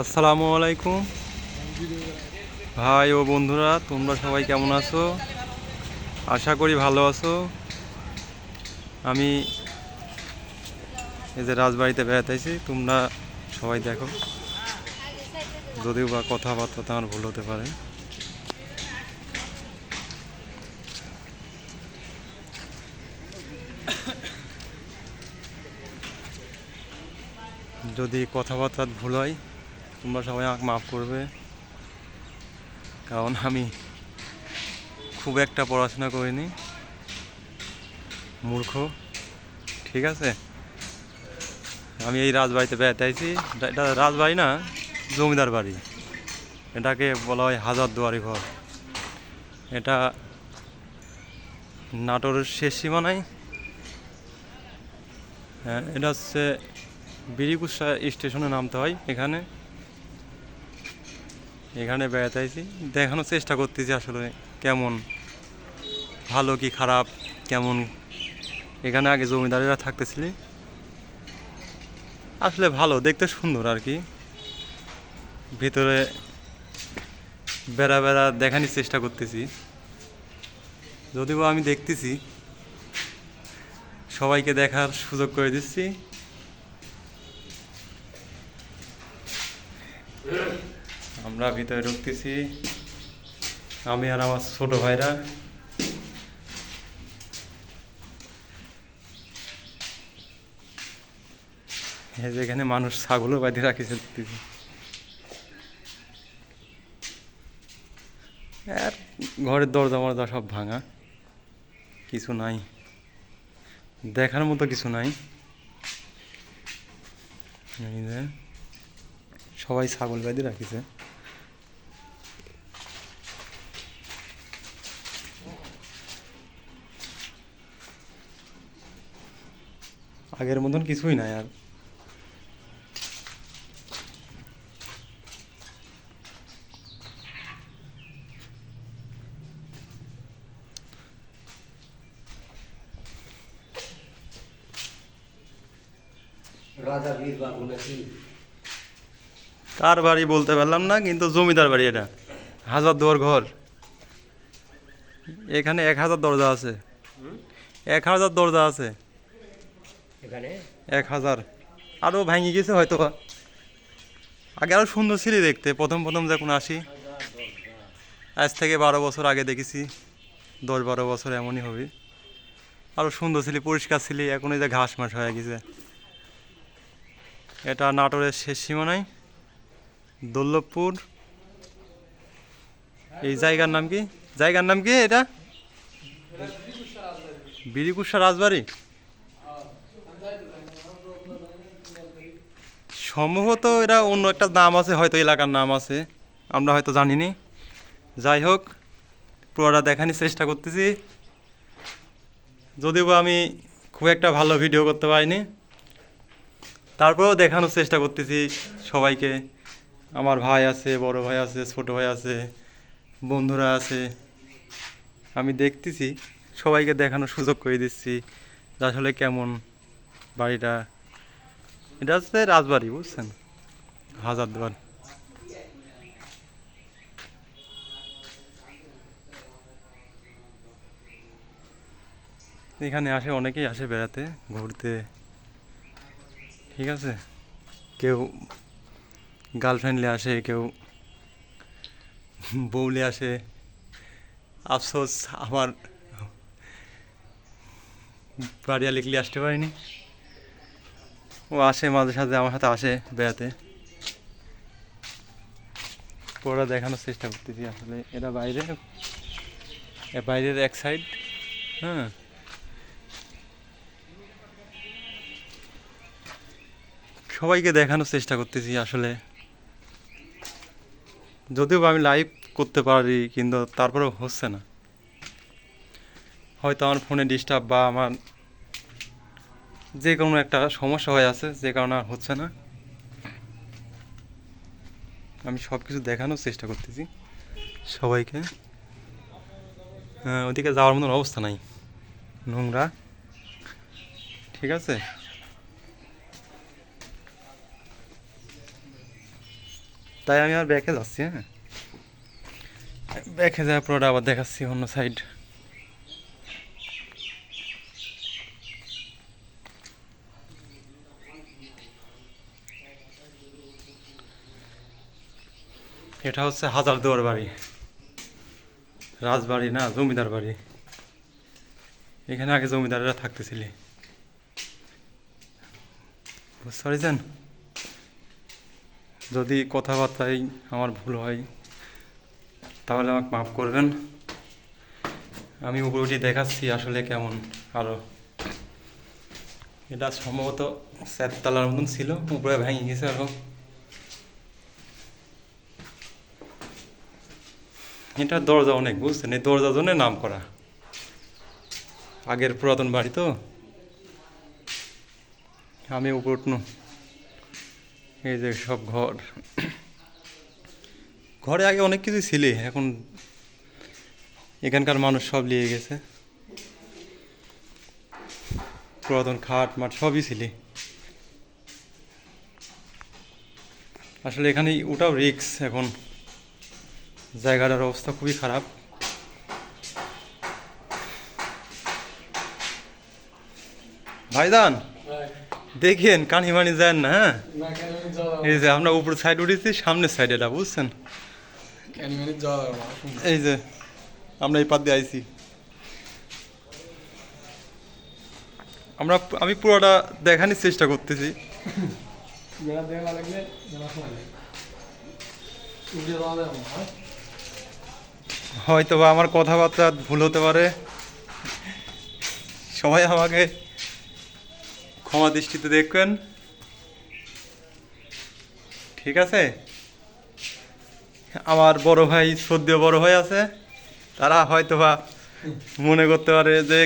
আসসালামু আলাইকুম। ভাই ও বন্ধুরা, তোমরা সবাই কেমন আছো? আশা করি ভালো আছো। আমি এই যে রাজবাড়িতে বেড়াতেছি তোমরা সবাই দেখো। যদিও বা কথাবার্তা আমার ভুল হতে পারে। যদি কথাবার্তা ভুল হয় তোমরা সবাই আমাকে মাফ করবে। কারণ আমি খুব একটা পড়াশোনা করিনি। মূর্খ। ঠিক আছে? আমি এই রাজবাড়িতে বেড়াতে এটা- রাজবাড়ি না, জমিদার বাড়ি। এটাকে বলা হয় হাজার দুয়ারি ঘর। এটা নাটোরের শেষ সীমানায়। হ্যাঁ এটা হচ্ছে বিরিকুসা স্টেশনে নামতে হয় এখানে। এখানে বেড়াতে আইছি দেখানোর চেষ্টা করতেছি আসলে কেমন, ভালো কি খারাপ, কেমন। এখানে আগে জমিদারেরা থাকতেছিলি। আসলে ভালো, দেখতে সুন্দর আর কি। ভিতরে বেড়া বেড়া দেখানোর চেষ্টা করতেছি। যদিও আমি দেখতেছি, সবাইকে দেখার সুযোগ করে দিচ্ছি। আমরা ভিতরে ঢুকতেছি। আমি আর আমার ছোট ভাইরা। এই যে মানুষ ছাগলও বাঁধি রাখিছে দেখতেছি। আর ঘরের দরজা মরজা সব ভাঙা। কিছু নাই। দেখার মতো কিছু নাই। সবাই ছাগল বাঁধি রাখিছে। আগের মতন কিছুই নাই আর। কার বাড়ি বলতে পারলাম না কিন্তু জমিদার বাড়ি এটা। হাজার দুয়ার ঘর। এখানে এক হাজার দরজা আছে। এক হাজার দরজা আছে। এখানে? এক হাজার। আরও ভেঙে গেছে হয়তো আগে আরও সুন্দর ছিল দেখতে, প্রথম প্রথম যখন আসি, আজ থেকে বারো বছর আগে দেখেছি, দশ বারো বছর এমনই হবে। আরও সুন্দর ছিলি পরিষ্কার ছিলি এখন এই যে ঘাস মাস হয়ে গেছে। এটা নাটোরের শেষ সীমানায় দোল্লভপুর এই জায়গার নাম কি? জায়গার নাম কি এটা? বিরিকুষা রাজবাড়ি। সম্ভবত এটা অন্য একটা নাম আছে, হয়তো এলাকার নাম আছে, আমরা হয়তো জানিনি। যাই হোক, পুরোটা দেখানোর চেষ্টা করতেছি। যদিও আমি খুব একটা ভালো ভিডিও করতে পারিনি। তারপরেও দেখানোর চেষ্টা করতেছি সবাইকে। আমার ভাই আছে, বড় ভাই আছে, ছোট ভাই আছে, বন্ধুরা আছে। আমি দেখতেছি, সবাইকে দেখানোর সুযোগ করে দিচ্ছি আসলে কেমন বাড়িটা। এটা হচ্ছে রাজবাড়ি, বুঝছেন? হাজারদুয়ার এখানে আসে, অনেকেই আসে বেড়াতে, ঘুরতে। ঠিক আছে? কেউ গার্লফ্রেন্ডলে আসে, কেউ বউলে আসে। আফসোস, আমার বাড়িয়া লিখলে আসতে পারিনি। ও আসে মাঝে সাঝে, আমার সাথে আসে বেড়াতে। পুরোটা দেখানোর চেষ্টা করতেছি আসলে। এরা বাইরে বাইরের এক সাইড হ্যাঁ। সবাইকে দেখানোর চেষ্টা করতেছি আসলে। যদিও আমি লাইভ করতে পারি, কিন্তু তারপরেও হচ্ছে না। হয়তো আমার ফোনে ডিস্টার্ব বা আমার যে কোনো একটা সমস্যা হয়ে আছে, যে কারণে আর হচ্ছে না। আমি সব কিছু দেখানোর চেষ্টা করতেছি সবাইকে। ওদিকে যাওয়ার মতন অবস্থা নাই। নোংরা। ঠিক আছে? তাই আমি আর ব্যাকে যাচ্ছি হ্যাঁ? ব্যাকে যাওয়ার পরে আবার দেখাচ্ছি অন্য সাইড এটা হচ্ছে হাজার দুয়ার বাড়ি। রাজবাড়ি না, জমিদার বাড়ি। এখানে আগে জমিদাররা থাকতেছিলি। বুঝতে পারছেন? যদি কথাবার্তায় আমার ভুল হয়, তাহলে আমাকে মাফ করবেন। আমি উপরে উঠে দেখাচ্ছি আসলে কেমন আরও এটা সম্ভবত চারতলার মতন ছিল, উপরে ভেঙে গেছে আরও এটা দরজা অনেক, বুঝছেন? এই দরজার জন্য নাম করা। আগের পুরাতন বাড়ি তো। আমি উপর উঠনু। এই যে সব ঘর। ঘরে আগে অনেক কিছু ছিল, এখন এখানকার মানুষ সব নিয়ে গেছে। পুরাতন খাট মাট সবই ছিল। আসলে এখানে ওটাও রিক্স এখন। জায়গাটার অবস্থা খুবই খারাপ। ভাইদান দেখেন কানি মানি যায় না হ্যাঁ? এই যে আমরা উপর সাইড উঠেছি সামনের সাইড এটা বুঝছেন? এই যে আমরা এই পাত দিয়ে আইছি। আমরা আমি পুরোটা দেখানোর চেষ্টা করতেছি। হয়তো বা আমার কথাবার্তা ভুল হতে পারে। সবাই আমাকে ক্ষমা দৃষ্টিতে দেখবেন। ঠিক আছে? আমার বড় ভাই সদ্য বড় ভাই আছে। তারা হয়তো বা মনে করতে পারে যে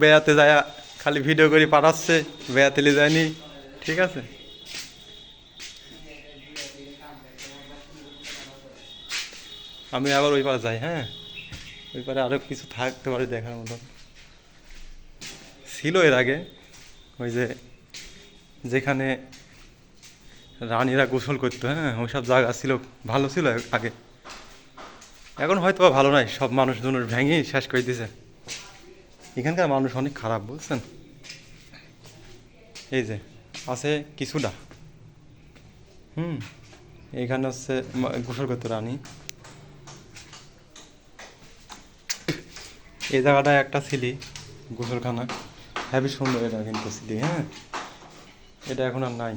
বেড়াতে যায়, খালি ভিডিও করে পাঠাচ্ছে, বেড়াতে যায়নি। ঠিক আছে? আমি আবার ওই পাশে যাই হ্যাঁ? ওই পারে আরও কিছু থাকতে পারে দেখার মতন ছিল এর আগে, ওই যে যেখানে রানীরা গোসল করতো হ্যাঁ ওইসব জায়গা ছিল, ভালো ছিল আগে। এখন হয়তো ভালো নাই, সব মানুষজন ভেঙে শেষ করে দিয়েছে এখানকার মানুষ অনেক খারাপ, বুঝছেন? এই যে, আছে কিছুটা। হুম, এখানে হচ্ছে গোসল করতো রানী। এই জায়গাটায় একটা ছিলি গোসলখানা। হেবি সুন্দর এটা কিন্তু ছিলি হ্যাঁ? এটা এখন আর নাই।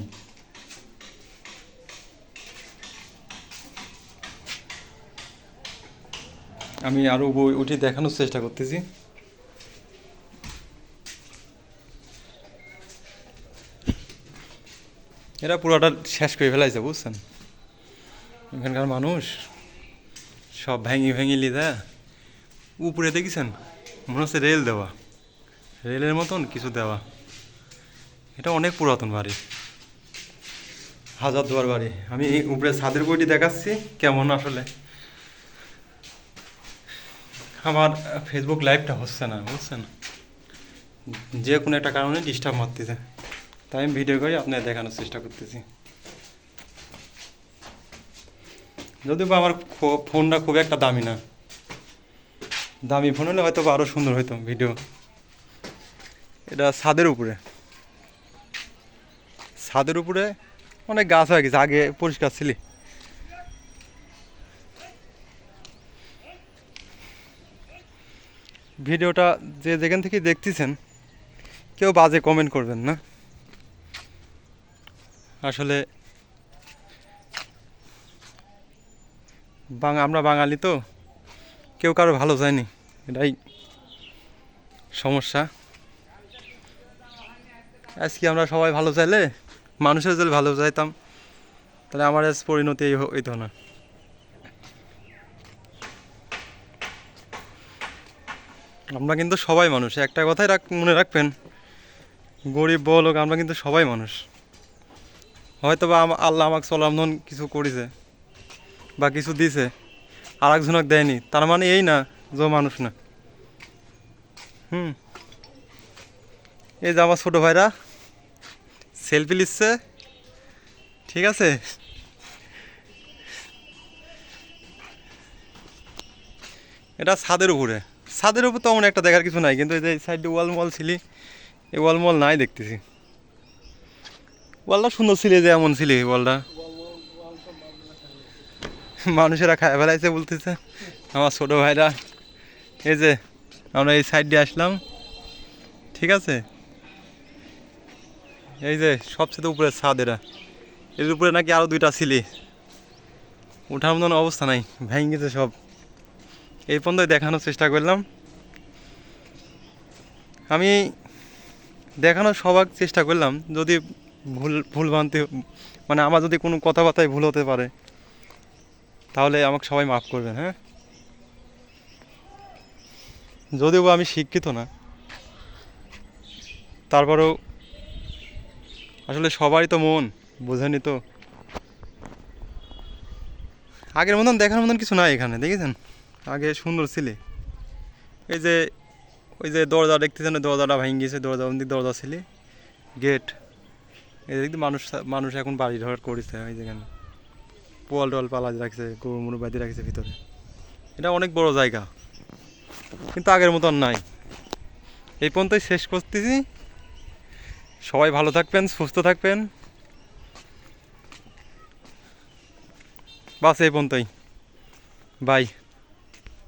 আমি আরও বই উঠে দেখানোর চেষ্টা করতেছি। এরা পুরোটা শেষ করে ফেলাইছে, বুঝছেন? এখানকার মানুষ সব ভেঙে ভেঙে লিদা। উপরে দেখেছেন? মনে হচ্ছে রেল দেওয়া। রেলের মতন কিছু দেওয়া। এটা অনেক পুরাতন বাড়ি। হাজার দুয়ার বাড়ি। আমি উপরে ছাদের বইটি দেখাচ্ছি, কেমন আসলে। আমার ফেসবুক লাইভটা হচ্ছে না, বুঝছেন? যে কোনো একটা কারণে ডিস্টার্ব মারতেছে। তাই আমি ভিডিও করে আপনার দেখানোর চেষ্টা করতেছি। যদিও বা আমার ফোনটা খুব একটা দামি না। দামি ফোন হলে হয়তো আরও সুন্দর হইতো ভিডিও। এটা ছাদের উপরে। ছাদের উপরে অনেক গাছ হয়ে গেছে, আগে পরিষ্কার ছিলি। ভিডিওটা যে যেখান থেকে দেখতেছেন, কেউ বাজে কমেন্ট করবেন না। আসলে আমরা বাঙালি তো। কেউ কারও ভালো যায়নি এটাই সমস্যা। আজকে আমরা সবাই ভালো চাইলে, মানুষের যদি ভালো চাইতাম, তাহলে আমার আজ পরিণতি হইতো না। আমরা কিন্তু সবাই মানুষ, একটা কথাই রাখ মনে রাখবেন, গরিব বড় লোক, আমরা কিন্তু সবাই মানুষ। হয়তো বা আল্লাহ আমাকে চলামন কিছু করেছে, বা কিছু দিছে আর একজনক দেয়নি। তার মানে এই না, যে মানুষ না। হুম। এই যে আমার ছোটো ভাইরা, সেলফি নিচ্ছে। ঠিক আছে? এটা ছাদের উপরে। ছাদের উপর তেমন একটা দেখার কিছু নাই, কিন্তু এই যে সাইডে ওয়াল মল ছিলি, এই ওয়াল মল নাই দেখতেছি। ওয়ালটা সুন্দর ছিল যে, এমন ছিলি ওয়ালটা মানুষেরা খায় ফেলাইছে বলতেছে। আমার ছোটো ভাইরা, এই যে আমরা এই সাইড দিয়ে আসলাম, ঠিক আছে? এই যে সবচেয়ে উপরে ছাদ এরা। এর উপরে নাকি আরও দুইটা ছিলি ওঠার মতন অবস্থা নাই, ভেঙে গেছে সব। এই পর্যন্ত দেখানোর চেষ্টা করলাম। আমি দেখানোর সবার চেষ্টা করলাম, যদি ভুল ভুল ভ্রান্তি মানে আমার যদি কোনো কথাবার্তায় ভুল হতে পারে। তাহলে আমাকে সবাই মাফ করবেন হ্যাঁ? যদিও আমি শিক্ষিত না, তারপরেও আসলে সবারই তো মন বোঝেনি তো? আগের মতন দেখার মতন কিছু নাই এখানে, দেখেছেন? আগে সুন্দর ছিলে। এই যে, ওই যে দরজা দেখতেছেন দরজাটা ভেঙে গেছে দরজা অন্দিক দরজা ছিলে গেট এই দিক মানুষ মানুষ এখন বাড়ি ঘর করেছে ওই যেখানে পোয়াল টোয়াল পালা রাখছে গরু মুরু বাঁধি রাখছে ভিতরে। এটা অনেক বড় জায়গা। কিন্তু আগের মতন নাই। এই পর্যন্তই শেষ করতেছি। সবাই ভালো থাকবেন, সুস্থ থাকবেন। বাস এই পর্যন্তই। বাই।